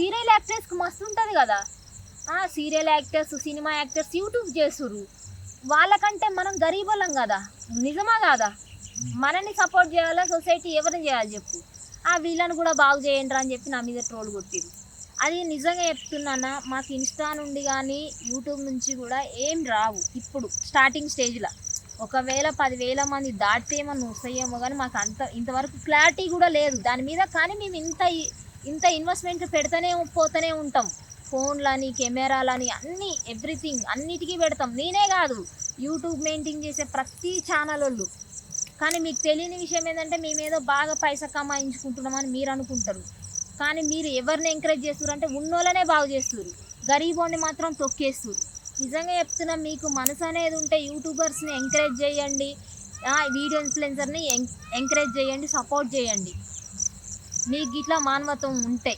Serial యాక్టర్స్కి మస్తు ఉంటుంది కదా. Serial actors cinema actors YouTube చేస్తుర్రు. వాళ్ళకంటే మనం గరీబులం కదా. నిజమా కాదా? మనని సపోర్ట్ చేయాలా? సొసైటీ ఎవరిని చేయాలి చెప్పు. ఆ వీళ్ళని కూడా బాగు చేయండి అని చెప్పి నా మీద ట్రోల్ కొట్టిరు అది నిజంగా చెప్తున్నానా మాకు ఇన్స్టా నుండి కానీ యూట్యూబ్ నుంచి కూడా ఏం రావు. ఇప్పుడు స్టార్టింగ్ స్టేజ్లో. ఒకవేళ పదివేల మంది దాటితే ఏమన్నా వస్తాయేమో కానీ మాకు అంత ఇంతవరకు క్లారిటీ కూడా లేదు. దాని మీద కానీ మేము ఇంత ఇంత ఇన్వెస్ట్మెంట్ పెడతానే పోతూనే ఉంటాం. ఫోన్లని కెమెరాలని అన్నీ ఎవ్రీథింగ్ అన్నిటికీ పెడతాం. నేనే కాదు యూట్యూబ్ మెయింటైన్ చేసే ప్రతి ఛానల్ వాళ్ళు కానీ మీకు తెలియని విషయం ఏంటంటే మేమేదో బాగా పైసా కమాయించుకుంటున్నామని మీరు అనుకుంటారు. కానీ మీరు ఎవరిని ఎంకరేజ్ చేస్తారు అంటే ఉన్నోళ్ళనే బాగు చేస్తారు గరీబోని మాత్రం తొక్కేస్తారు నిజంగా చెప్తున్నా మీకు మనసు అనేది ఉంటే యూట్యూబర్స్ని ఎంకరేజ్ చేయండి. వీడియో ఇన్ఫ్లుయెన్సర్ని ఎంకరేజ్ చేయండి సపోర్ట్ చేయండి. నీకు ఇట్లా మానవత్వం ఉంటే